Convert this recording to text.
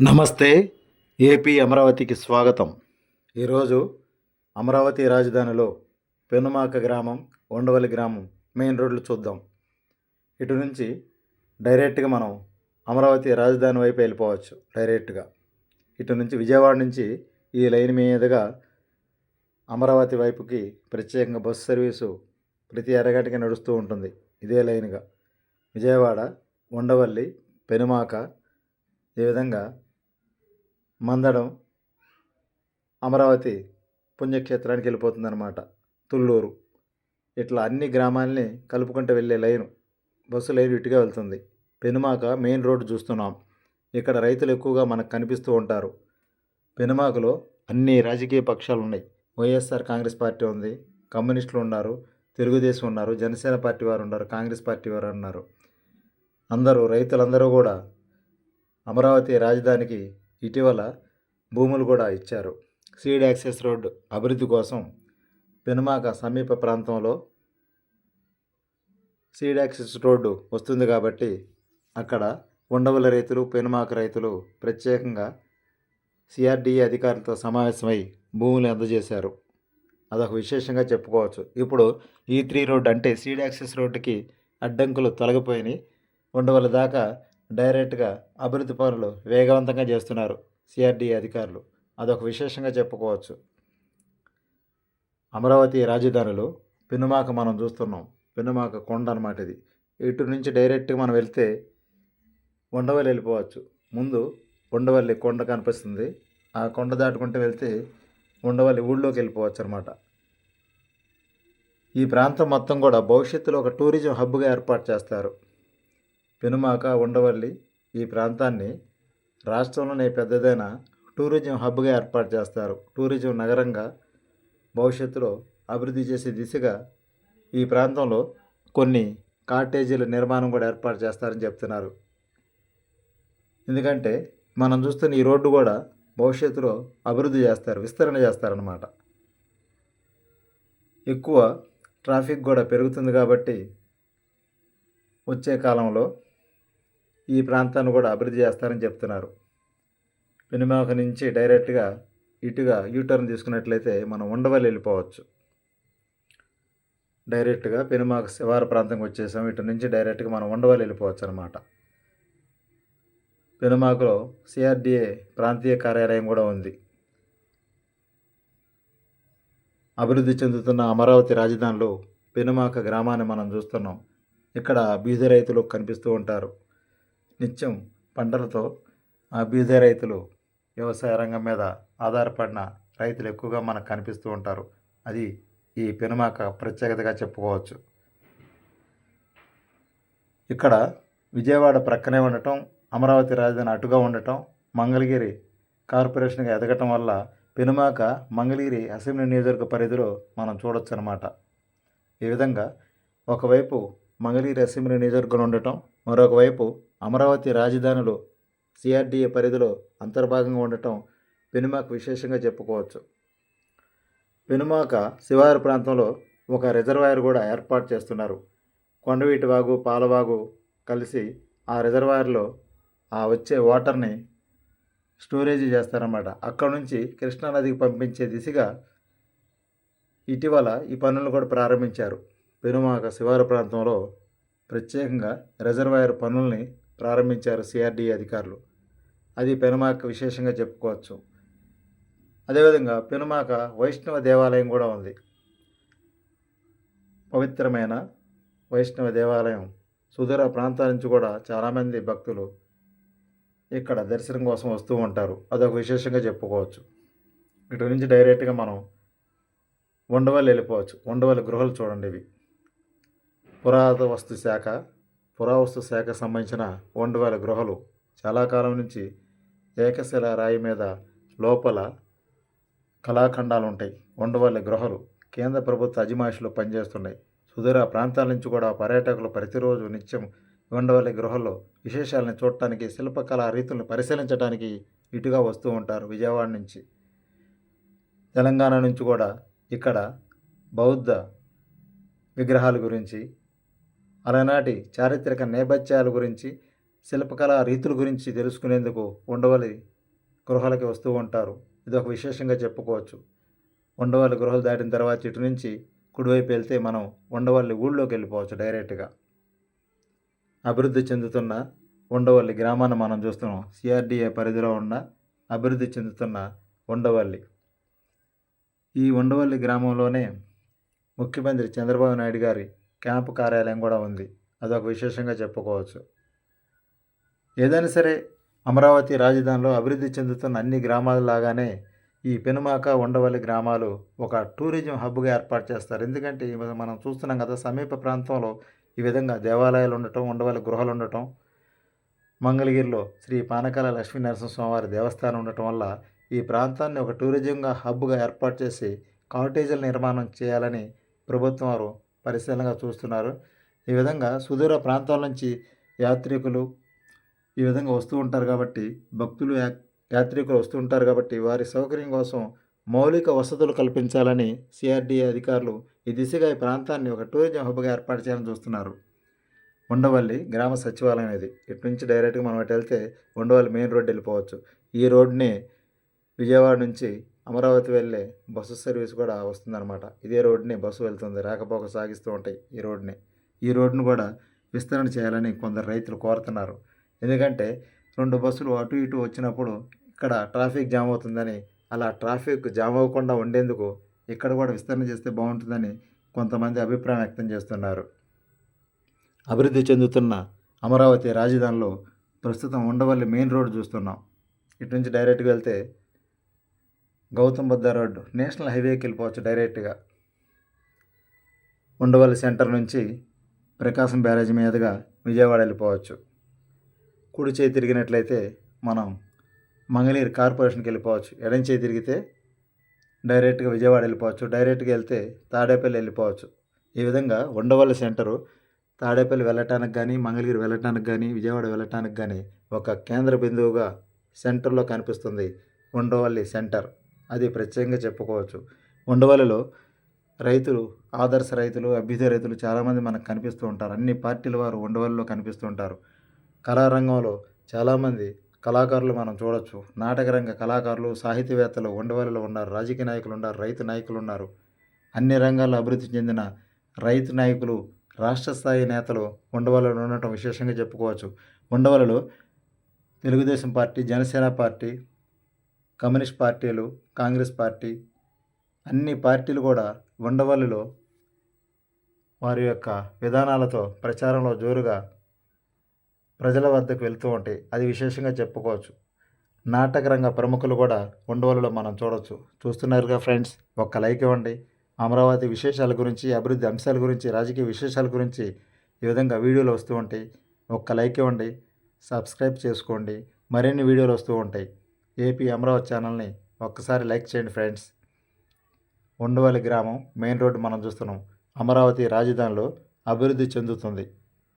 నమస్తే ఏపీ అమరావతికి స్వాగతం. ఈరోజు అమరావతి రాజధానిలో పెనుమాక గ్రామం ఉండవల్లి గ్రామం మెయిన్ రోడ్లు చూద్దాం. ఇటు నుంచి డైరెక్ట్గా మనం అమరావతి రాజధాని వైపు వెళ్ళిపోవచ్చు డైరెక్ట్గా. ఇటు నుంచి విజయవాడ నుంచి ఈ లైన్ మీదుగా అమరావతి వైపుకి ప్రత్యేకంగా బస్సు సర్వీసు ప్రతి అరగంటకి నడుస్తూ ఉంటుంది ఇదే లైన్గా. విజయవాడ ఉండవల్లి పెనుమాక ఈ విధంగా మందడం అమరావతి పుణ్యక్షేత్రానికి వెళ్ళిపోతుందన్నమాట. తుళ్ళూరు. ఇట్లా అన్ని గ్రామాలని కలుపుకుంటూ వెళ్ళే లైను బస్సు లైన్ ఇటుగా వెళ్తుంది. పెనుమాక మెయిన్ రోడ్డు చూస్తున్నాం. ఇక్కడ రైతులు ఎక్కువగా మనకు కనిపిస్తూ ఉంటారు. పెనుమాకలో అన్ని రాజకీయ పక్షాలు ఉన్నాయి. వైఎస్ఆర్ కాంగ్రెస్ పార్టీ ఉంది కమ్యూనిస్టులు ఉన్నారు తెలుగుదేశం ఉన్నారు జనసేన పార్టీ వారు ఉన్నారు కాంగ్రెస్ పార్టీ వారు ఉన్నారు. అందరూ రైతులందరూ కూడా అమరావతి రాజధానికి ఇటీవల భూములు కూడా ఇచ్చారు. సీడ్ యాక్సెస్ రోడ్డు అభివృద్ధి కోసం పెనుమాక సమీప ప్రాంతంలో సీడ్ యాక్సెస్ రోడ్డు వస్తుంది కాబట్టి అక్కడ ఉండవల రైతులు పెనుమాక రైతులు ప్రత్యేకంగా సిఆర్డీఏ అధికారులతో సమావేశమై భూములు అందజేశారు. అదొక విశేషంగా చెప్పుకోవచ్చు. ఇప్పుడు ఈ త్రీ రోడ్డు అంటే సీడ్ యాక్సెస్ రోడ్డుకి అడ్డంకులు తొలగిపోయినాయి. ఉండవల దాకా డైరెక్ట్గా అభివృద్ధి పనులు వేగవంతంగా చేస్తున్నారు సిఆర్డీ అధికారులు. అదొక విశేషంగా చెప్పుకోవచ్చు. అమరావతి రాజధానిలో పెనుమాక మనం చూస్తున్నాం. పెనుమాక కొండ అనమాట ఇది. ఇటు నుంచి డైరెక్ట్గా మనం వెళ్తే ఉండవల్లి వెళ్ళిపోవచ్చు. ముందు ఉండవల్లి కొండ కనిపిస్తుంది. ఆ కొండ దాటుకుంటూ వెళ్తే ఉండవల్లి ఊళ్ళోకి వెళ్ళిపోవచ్చు అనమాట ఈ ప్రాంతం మొత్తం కూడా భవిష్యత్తులో ఒక టూరిజం హబ్గా ఏర్పాటు చేస్తారు. పెనుమాక ఉండవల్లి ఈ ప్రాంతాన్ని రాష్ట్రంలోనే పెద్దదైన టూరిజం హబ్గా ఏర్పాటు చేస్తారు. టూరిజం నగరంగా భవిష్యత్తులో అభివృద్ధి చేసే దిశగా ఈ ప్రాంతంలో కొన్ని కాటేజీల నిర్మాణం కూడా ఏర్పాటు చేస్తారని చెప్తున్నారు. ఎందుకంటే మనం చూస్తున్న ఈ రోడ్డు కూడా భవిష్యత్తులో అభివృద్ధి చేస్తారు విస్తరణ చేస్తారనమాట ఎక్కువ ట్రాఫిక్ కూడా పెరుగుతుంది కాబట్టి వచ్చే కాలంలో ఈ ప్రాంతాన్ని కూడా అభివృద్ధి చేస్తారని చెప్తున్నారు. పెనుమాక నుంచి డైరెక్ట్గా ఇటుగా యూటర్న్ తీసుకున్నట్లయితే మనం ఉండవల్లి వెళ్ళిపోవచ్చు. డైరెక్ట్గా పెనుమాక శివార ప్రాంతంకి వచ్చేసాం ఇటు నుంచి డైరెక్ట్గా మనం ఉండవల్లి వెళ్ళిపోవచ్చు అనమాట పెనుమాకలో సిఆర్డిఏ ప్రాంతీయ కార్యాలయం కూడా ఉంది. అభివృద్ధి చెందుతున్న అమరావతి రాజధానిలో పెనుమాక గ్రామాన్ని మనం చూస్తున్నాం. ఇక్కడ బీద రైతులు కనిపిస్తూ ఉంటారు. నిత్యం పంటలతో ఆ బీద రైతులు వ్యవసాయ రంగం మీద ఆధారపడిన రైతులు ఎక్కువగా మనకు కనిపిస్తూ ఉంటారు. అది ఈ పెనుమాక ప్రత్యేకతగా చెప్పుకోవచ్చు. ఇక్కడ విజయవాడ ప్రక్కనే ఉండటం అమరావతి రాజధాని అటుగా ఉండటం మంగళగిరి కార్పొరేషన్గా ఎదగటం వల్ల పెనుమాక మంగళగిరి అసెంబ్లీ నియోజకవర్గ పరిధిలో మనం చూడొచ్చు అనమాట ఈ విధంగా ఒకవైపు మంగళగిరి అసెంబ్లీ నియోజకవర్గంలో ఉండటం. మరొకవైపు అమరావతి రాజధానిలో సిఆర్డీఏ పరిధిలో అంతర్భాగంగా ఉండటం పెనుమాక విశేషంగా చెప్పుకోవచ్చు. పెనుమాక శివారు ప్రాంతంలో ఒక రిజర్వాయర్ కూడా ఏర్పాటు చేస్తున్నారు. కొండవీటి వాగు పాలవాగు కలిసి ఆ రిజర్వాయర్లో ఆ వచ్చే వాటర్ని స్టోరేజ్ చేస్తారన్నమాట. అక్కడ నుంచి కృష్ణానదికి పంపించే దిశగా ఇటీవల ఈ పనులు కూడా ప్రారంభించారు. పెనుమాక శివారు ప్రాంతంలో ప్రత్యేకంగా రిజర్వాయర్ పనుల్ని ప్రారంభించారు సిఆర్డీ అధికారులు. అది పెనుమాక విశేషంగా చెప్పుకోవచ్చు. అదేవిధంగా పెనుమాక వైష్ణవ దేవాలయం కూడా ఉంది. పవిత్రమైన వైష్ణవ దేవాలయం. సుదూర ప్రాంతాల నుంచి కూడా చాలామంది భక్తులు ఇక్కడ దర్శనం కోసం వస్తూ ఉంటారు. అదొక విశేషంగా చెప్పుకోవచ్చు. ఇటు నుంచి డైరెక్ట్గా మనం ఉండవల్లి వెళ్ళిపోవచ్చు. ఉండవల్లి గృహాలు చూడండి ఇవి. పురాతన వస్తు శాఖ పురావస్తు శాఖకు సంబంధించిన ఉండవల్లి గృహలు చాలా కాలం నుంచి ఏకశిల రాయి మీద లోపల కళాఖండాలు ఉంటాయి ఉండవల్లి గృహలు కేంద్ర ప్రభుత్వ అజమాయిషిలో పనిచేస్తున్నాయి. సుదూర ప్రాంతాల నుంచి కూడా పర్యాటకులు ప్రతిరోజు నిత్యం ఉండవల్లి గృహల్లో విశేషాలను చూడటానికి శిల్పకళా రీతులను పరిశీలించడానికి ఇటుగా వస్తూ ఉంటారు విజయవాడ నుంచి. తెలంగాణ నుంచి కూడా ఇక్కడ బౌద్ధ విగ్రహాల గురించి అలనాటి చారిత్రక నేపథ్యాల గురించి శిల్పకళా రీతుల గురించి తెలుసుకునేందుకు ఉండవల్లి గృహాలకి వస్తూ ఉంటారు. ఇది ఒక విశేషంగా చెప్పుకోవచ్చు. ఉండవల్లి గృహాలు దాటిన తర్వాత ఇటు నుంచి కుడివైపు వెళ్తే మనం ఉండవల్లి ఊళ్ళోకి వెళ్ళిపోవచ్చు డైరెక్ట్గా. అభివృద్ధి చెందుతున్న ఉండవల్లి గ్రామాన్ని మనం చూస్తున్నాం. సిఆర్డిఏ పరిధిలో ఉన్న అభివృద్ధి చెందుతున్న ఉండవల్లి. ఈ ఉండవల్లి గ్రామంలోనే ముఖ్యమంత్రి చంద్రబాబు నాయుడు గారి క్యాంపు కార్యాలయం కూడా ఉంది. అదొక విశేషంగా చెప్పుకోవచ్చు. ఏదైనా సరే అమరావతి రాజధానిలో అభివృద్ధి చెందుతున్న అన్ని గ్రామాలలాగానే ఈ పెనుమాక ఉండవల్లి గ్రామాలు ఒక టూరిజం హబ్గా ఏర్పాటు చేస్తారు. ఎందుకంటే మనం చూస్తున్నాం కదా సమీప ప్రాంతంలో ఈ విధంగా దేవాలయాలు ఉండటం ఉండవల్లి గృహాలు ఉండటం మంగళగిరిలో శ్రీ పానకాల లక్ష్మీ నరసింహస్వామివారి దేవస్థానం ఉండటం వల్ల ఈ ప్రాంతాన్ని ఒక టూరిజంగా హబ్గా ఏర్పాటు చేసి కాటేజీల నిర్మాణం చేయాలని ప్రభుత్వం వారు పరిశీలనగా చూస్తున్నారు. ఈ విధంగా సుదూర ప్రాంతాల నుంచి యాత్రికులు ఈ విధంగా వస్తూ ఉంటారు కాబట్టి భక్తులు యా- యాత్రికులు వస్తూ ఉంటారు కాబట్టి వారి సౌకర్యం కోసం మౌలిక వసతులు కల్పించాలని సిఆర్డీఏ అధికారులు ఈ దిశగా ఈ ప్రాంతాన్ని ఒక టూరిజం హబ్గా ఏర్పాటు చేయాలని చూస్తున్నారు. ఉండవల్లి గ్రామ సచివాలయం ఇది. ఇటు నుంచి డైరెక్ట్గా మనం అటు వెళ్తే ఉండవల్లి మెయిన్ రోడ్ వెళ్ళిపోవచ్చు. ఈ రోడ్ని విజయవాడ నుంచి అమరావతి వెళ్ళే బస్సు సర్వీస్ కూడా వస్తుందన్నమాట. ఇదే రోడ్డునే బస్సు వెళ్తుంది రాకపోక సాగిస్తూ ఉంటాయి ఈ రోడ్డునే. ఈ రోడ్డును కూడా విస్తరణ చేయాలని కొందరు రైతులు కోరుతున్నారు. ఎందుకంటే రెండు బస్సులు అటు ఇటు వచ్చినప్పుడు ఇక్కడ ట్రాఫిక్ జామ్ అవుతుందని అలా ట్రాఫిక్ జామ్ అవ్వకుండా ఉండేందుకు ఇక్కడ కూడా విస్తరణ చేస్తే బాగుంటుందని కొంతమంది అభిప్రాయం వ్యక్తం చేస్తున్నారు. అభివృద్ధి చెందుతున్న అమరావతి రాజధానిలో ప్రస్తుతం ఉండవల్లి మెయిన్ రోడ్ చూస్తున్నాం. ఇటు నుంచి డైరెక్ట్గా వెళ్తే గౌతమ్ బుద్ధ రోడ్డు నేషనల్ హైవేకి వెళ్ళిపోవచ్చు డైరెక్ట్గా. ఉండవల్లి సెంటర్ నుంచి ప్రకాశం బ్యారేజ్ మీదుగా విజయవాడ వెళ్ళిపోవచ్చు. కుడి చేయి తిరిగినట్లయితే మనం మంగళగిరి కార్పొరేషన్కి వెళ్ళిపోవచ్చు. ఎడం చేయి తిరిగితే డైరెక్ట్గా విజయవాడ వెళ్ళిపోవచ్చు. డైరెక్ట్గా వెళ్తే తాడేపల్లి వెళ్ళిపోవచ్చు. ఈ విధంగా ఉండవల్లి సెంటరు తాడేపల్లి వెళ్ళటానికి కానీ మంగళగిరి వెళ్ళటానికి కానీ విజయవాడ వెళ్ళటానికి కానీ ఒక కేంద్ర బిందువుగా సెంటర్లో కనిపిస్తుంది ఉండవల్లి సెంటర్. అది ప్రత్యేకంగా చెప్పుకోవచ్చు. ఉండవల్లిలో రైతులు ఆదర్శ రైతులు అభ్యుదయ రైతులు చాలామంది మనకు కనిపిస్తూ ఉంటారు. అన్ని పార్టీల వారు ఉండవల్లిలో కనిపిస్తూ ఉంటారు. కళారంగంలో చాలామంది కళాకారులు మనం చూడొచ్చు. నాటకరంగ కళాకారులు సాహితీవేత్తలు ఉండవల్లిలో ఉన్నారు. రాజకీయ నాయకులు ఉన్నారు. రైతు నాయకులు ఉన్నారు. అన్ని రంగాల్లో అభివృద్ధి చెందిన రైతు నాయకులు రాష్ట్ర స్థాయి నేతలు ఉండవల్లిలో ఉండటం విశేషంగా చెప్పుకోవచ్చు. ఉండవల్లిలో Telugu Desam party Janasena party communist పార్టీలు కాంగ్రెస్ పార్టీ అన్ని పార్టీలు కూడా ఉండవల్లిలో వారి యొక్క విధానాలతో ప్రచారంలో జోరుగా ప్రజల వద్దకు వెళ్తూ ఉంటాయి అది విశేషంగా చెప్పుకోవచ్చు. నాటకరంగ ప్రముఖులు కూడా ఉండవల్లిలో మనం చూడవచ్చు చూస్తున్నారుగా ఫ్రెండ్స్ ఒక్క లైక్ ఇవ్వండి. అమరావతి విశేషాల గురించి అభివృద్ధి అంశాల గురించి రాజకీయ విశేషాల గురించి ఈ విధంగా వీడియోలు వస్తూ ఉంటాయి. ఒక్క లైక్ ఇవ్వండి. సబ్స్క్రైబ్ చేసుకోండి. మరిన్ని వీడియోలు వస్తూ ఉంటాయి. ఏపీ అమరావతి ఛానల్ని ఒక్కసారి లైక్ చేయండి ఫ్రెండ్స్. ఉండవల్లి గ్రామం మెయిన్ రోడ్డు మనం చూస్తున్నాం. అమరావతి రాజధానిలో అభివృద్ధి చెందుతుంది.